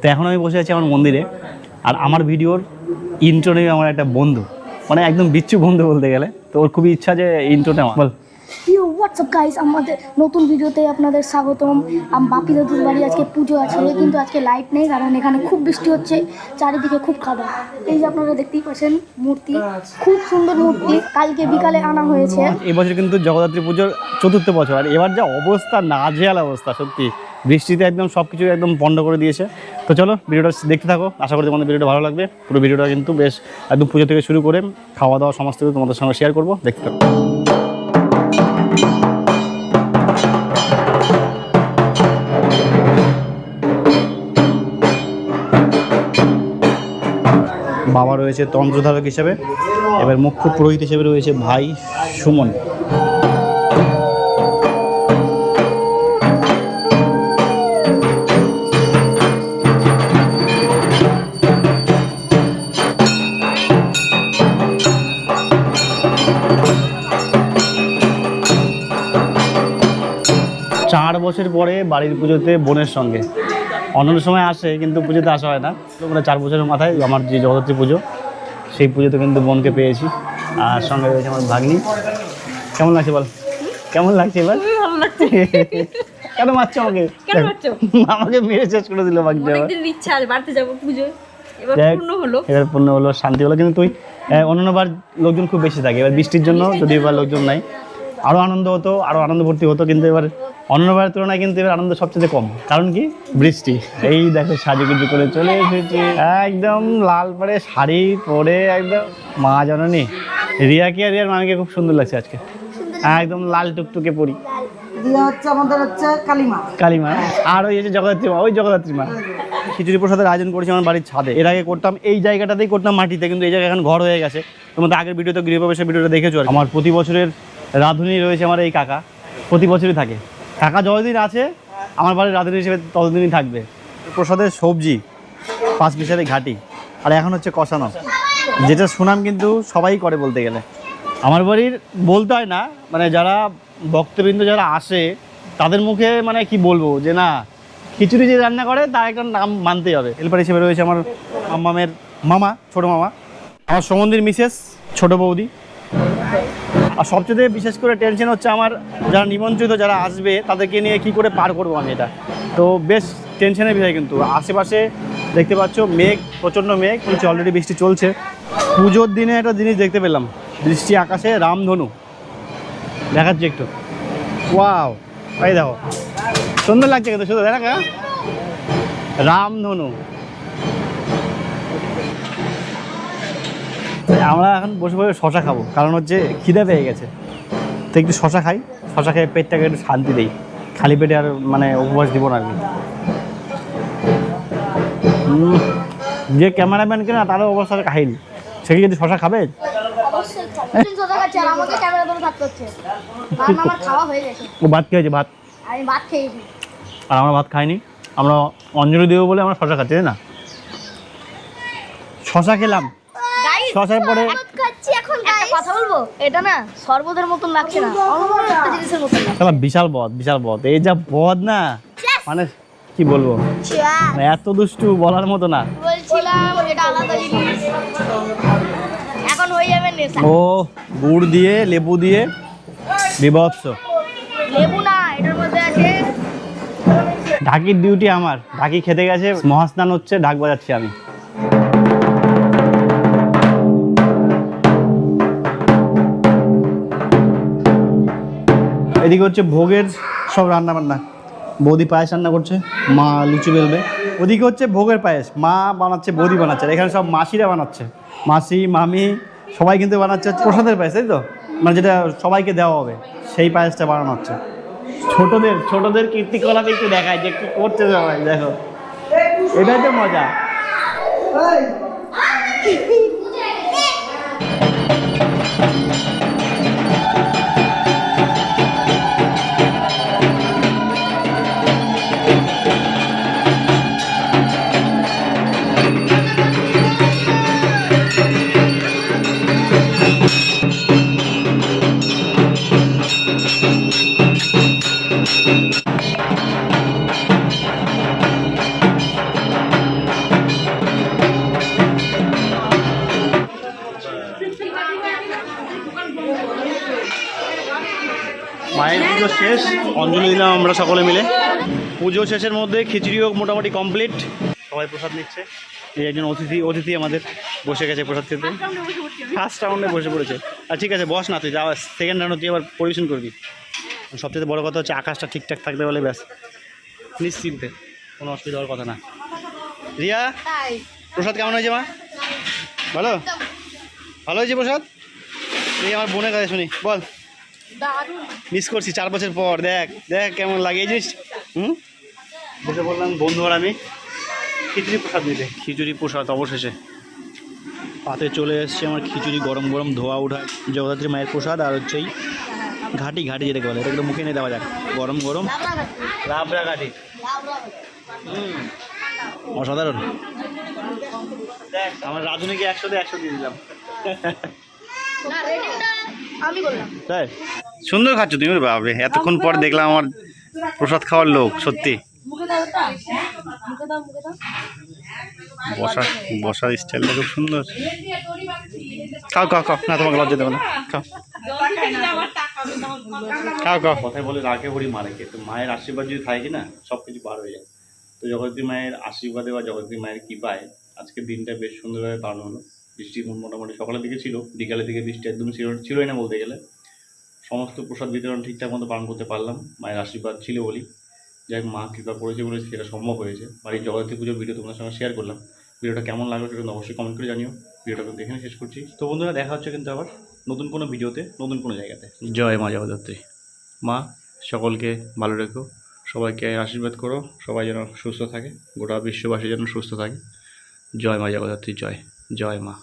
তো এখন আমি বসে আছি আমার মন্দিরে, আর আমার ভিডিওর ইন্ট্রো নেবে আমার একটা বন্ধু মানে একদম বিচ্ছু বন্ধু বলতে গেলে। তো ওর খুবই ইচ্ছা যে ইন্ট্রো নেওয়া বল। ইউ হোয়াটসঅ্যাপ গাইস আমাদের নতুন ভিডিওতে আপনাদের স্বাগতম। আম বাপি দাদুর বাড়ি আজকে পুজো আছে কিন্তু আজকে লাইট নেই, কারণ এখানে খুব বৃষ্টি হচ্ছে, চারিদিকে খুব কাদা। এই যে আপনারা দেখতেই পাচ্ছেন মূর্তি, খুব সুন্দর মূর্তি, কালকে বিকালে আনা হয়েছে। এবছর কিন্তু জগদ্ধাত্রী পুজোর চতুর্থ বছর, আর এবার যা অবস্থা, নাজেহাল অবস্থা, সত্যি। বৃষ্টিতে একদম সব কিছু একদম বন্ধ করে দিয়েছে। তো চলো, ভিডিওটা দেখতে থাকো, আশা করি তোমাদের ভিডিওটা ভালো লাগবে। পুরো ভিডিওটা কিন্তু বেশ একদম পুজো থেকে শুরু করে খাওয়া দাওয়া সমস্ত কিছু তোমাদের সঙ্গে শেয়ার করব, দেখতে থাকো। বাবা রয়েছে তন্ত্রধারক হিসেবে। এবার মুখ্য পুরোহিত হিসেবে রয়েছে ভাই সুমন। চার বছর পরে বাড়ির পুজোতে বোনের সঙ্গে। অন্যান্য সময় আসে কিন্তু পুজোতে আসা হয় না। তো মানে চার বছরের মাথায় আমার যে জগদ্ধাত্রী পুজো সেই পুজোতে কিন্তু বোনকে পেয়েছি। আর সঙ্গে রয়েছে আমার ভাগ্নি। কেমন লাগছে বল? কেমন লাগছে এবার? ভালো লাগছে। কেন মারছো আমাকে? কেন মারছো? আমাকে মেরে শেষ করে দিল ভাগ্নি অনেকদিন ইচ্ছা আছে বাড়িতে যাব পুজো এবার পূর্ণ হলো। এবার পূর্ণ হলো শান্তি হলো। কিন্তু তুই আহ, অন্যান্যবার লোকজন খুব বেশি থাকে। এবার বৃষ্টির জন্য যদি এবার লোকজন নাই। আরও আনন্দ হতো আরও আনন্দ ভর্তি হতো কিন্তু এবার অন্যবারের তুলনায় কিন্তু এবার আনন্দ সবচেয়ে কম। কারণ কি? বৃষ্টি। এই দেখো সাজুগুজু করে চলে এসেছি। একদম লাল পরে শাড়ি পরে একদম মা জননী। রিয়াকে আর রিয়ার মামিকে খুব সুন্দর লাগছে আজকে? একদম লাল টুকটুকে পরি। হচ্ছে আমাদের হচ্ছে কালিমা। কালীমা। আর ওই যে জগদ্ধাত্রী মা ওই জগদ্ধাত্রী মা। খিচুড়ি প্রসাদের আয়োজন করেছি আমার বাড়ির ছাদে। এর আগে করতাম এই জায়গাটাতেই করতাম মাটিতে কিন্তু এই জায়গায় এখন ঘর হয়ে গেছে। তোমাদের আগের ভিডিওতে গৃহপ্রবেশের ভিডিওটা দেখেছ আর কি। আমার প্রতি বছরের রাঁধুনি রয়েছে আমার এই কাকা। প্রতি বছরই থাকে। কাকা যতদিন আছে, আমার বাড়ির রাঁধুনি হিসেবে ততদিনই থাকবে। প্রসাদের সবজি, পাঁচ মিশালি ঘাটি। আর এখন হচ্ছে কষানো। যেটা সুনাম কিন্তু সবাই করে বলতে গেলে। আমার বাড়ির বলতে হয় না মানে যারা ভক্তবৃন্দ যারা আসে, তাদের মুখে মানে কি বলব? যে না, খিচুড়ি যে রান্না করে, তার একটা নাম মানতেই হবে। হেল্পার হিসেবে রয়েছে আমার মামামের মামা, ছোট মামা। আমার সমন্দির মিসেস, ছোট বৌদি। আর সবচেয়ে বিশেষ করে টেনশন হচ্ছে আমার যারা নিমন্ত্রিত যারা আসবে, তাদেরকে নিয়ে কি করে পার করব আমি এটা। তো বেশ টেনশনের বিষয় কিন্তু। আশেপাশে দেখতে পাচ্ছ মেঘ, প্রচণ্ড মেঘ কিন্তু অলরেডি বৃষ্টি চলছে। পুজোর দিনে একটা জিনিস দেখতে পেলাম, বৃষ্টি আকাশে রামধনু। দেখাচ্ছি একটু। ওয়াও, এই দেখো। সুন্দর লাগছে কিন্তু, শুধু দেখ না রামধনু। আমরা এখন বসে বসে শশা খাব। কারণ হচ্ছে খিদে পেয়ে গেছে। তো একটু শশা খাই। শশা খেয়ে পেটটাকে একটু শান্তি দেই। খালি পেটে আর মানে উপবাস দিব না আর কি যে ক্যামেরাম্যান কিনা তারও অবস্থা কাহিনী সে কি যদি শশা খাবে? হয়ে ও ভাত খেয়েছে ভাত। আমি ভাত খেয়েছি। আর আমরা ভাত খাইনি। আমরা অঞ্জলি দেবো বলে আমরা শশা খাচ্ছি তাই না? শশা খেলাম। শশার পরে খাচ্ছি এখন একটা কথা বলব? এটা না সর্বদের মতন লাগছে না। জিনিসের মতন লাগছে বিশাল বদ বিশাল বদ এই যা বদ না মানে কি বলব? এত দুষ্টু বলার মতো না। বলছিলাম এটা আলাদা জিনিস। এখন হয়ে যাবে নেশা। ও গুড় দিয়ে লেবু দিয়ে বিভৎস। লেবু না এটার মধ্যে আছে। ঢাকির ডিউটি আমার। ঢাকি খেতে গেছে মহাস্নান হচ্ছে ঢাক বাজাচ্ছি আমি। এদিকে হচ্ছে ভোগের সব রান্না বান্না বৌদি পায়েস রান্না করছে, মা লুচি বেলবে। ওদিকে হচ্ছে ভোগের পায়েস, মা বানাচ্ছে, বৌদি বানাচ্ছে, আর এখানে সব মাসিরা বানাচ্ছে। মাসি, মামি, সবাই কিন্তু বানাচ্ছে প্রসাদের পায়েস, তাই তো? মানে যেটা সবাইকে দেওয়া হবে, সেই পায়েসটা বানানো হচ্ছে। ছোটদের ছোটদের কীর্তিকলাপ একটু দেখায় যে কি করছে সবাই, দেখো। এটাই তো মজা। শেষ। অঞ্জলি দিলাম আমরা সকলে মিলে। পুজো শেষের মধ্যে খিচুড়িও মোটামুটি কমপ্লিট সবাই প্রসাদ নিচ্ছে। এই একজন অতিথি অতিথি আমাদের বসে গেছে প্রসাদ খেতে। ফার্স্ট রাউন্ডে বসে পড়েছে। আর ঠিক আছে বস না তুই যাওয়া সেকেন্ড রাউন্ডে তুই আবার পরিবেশন করবি। সবচেয়ে বড় কথা হচ্ছে আকাশটা ঠিকঠাক থাকবে বলে ব্যাস। নিশ্চিন্তে। কোনো অসুবিধা হওয়ার কথা না। রিয়া প্রসাদ কেমন হয়েছে মা? ভালো? ভালো হয়েছে প্রসাদ? এই আমার বোনের কাছে শুনি বল। মিস করছি চার বছর পর দেখ দেখ কেমন লাগে। এই জিনিস হুম? বসে বললাম বন্ধু আর আমি খিচুড়ি প্রসাদ দিতে খিচুড়ি প্রসাদ অবশেষে। পাতে চলে এসছে আমার খিচুড়ি গরম গরম ধোয়া ওঠা জগদ্ধাত্রী মায়ের প্রসাদ আর হচ্ছে এই ঘাটি ঘাটি যেটাকে বলে এটা একটু মুখে নিয়ে দেওয়া যাক। গরম গরম লাবড়া ঘাটি হুম। অসাধারণ। দেখ আমার রাধুনিকে একশোতে একশো দিয়ে দিলাম। আমি বললাম। তাই? সুন্দর খাচ্ছ তুমি বাপরে। এতক্ষণ পর দেখলাম আমার প্রসাদ খাওয়ার লোক সত্যি। দাও বসার বসার স্টাইলটা খুব সুন্দর। খাও খাও খাও। না তোমাকে লজ্জা দেবো না। খাও। খাও খাও। কথায় বলে রাখে হরি মারে কে। তো মায়ের আশীর্বাদ যদি থাকে না সব কিছু পার হয়ে যায়। তো জগতী মায়ের আশীর্বাদে বা জগতী মায়ের কৃপায় আজকে দিনটা বেশ সুন্দরভাবে পালন হলো। বৃষ্টি মোটামুটি সকালের দিকে ছিল, বিকালের দিকে বৃষ্টি একদম ছিল ছিলই না বলতে গেলে। সমস্ত প্রসাদ বিতরণ ঠিকঠাক মতো পালন করতে পারলাম, মায়ের আশীর্বাদ ছিল বলি। যাই মা কৃপা করেছে বলে সেটা সম্ভব হয়েছে। বাড়ির জগতী পুজোর ভিডিও তোমার সঙ্গে শেয়ার করলাম। ভিডিওটা কেমন লাগল সেটা অবশ্যই কমেন্ট করে জানিও। ভিডিওটা কিন্তু এখানে শেষ করছি। তো বন্ধুরা, দেখা হচ্ছে কিন্তু আবার নতুন কোনো ভিডিওতে, নতুন কোনো জায়গাতে। জয় মা জগদ্ধাত্রী। মা, সকলকে ভালো রেখো। সবাইকে আশীর্বাদ করো। সবাই যেন সুস্থ থাকে। গোটা বিশ্ববাসী যেন সুস্থ থাকে। জয় মা জগদ্ধাত্রী, জয়। জয় মা।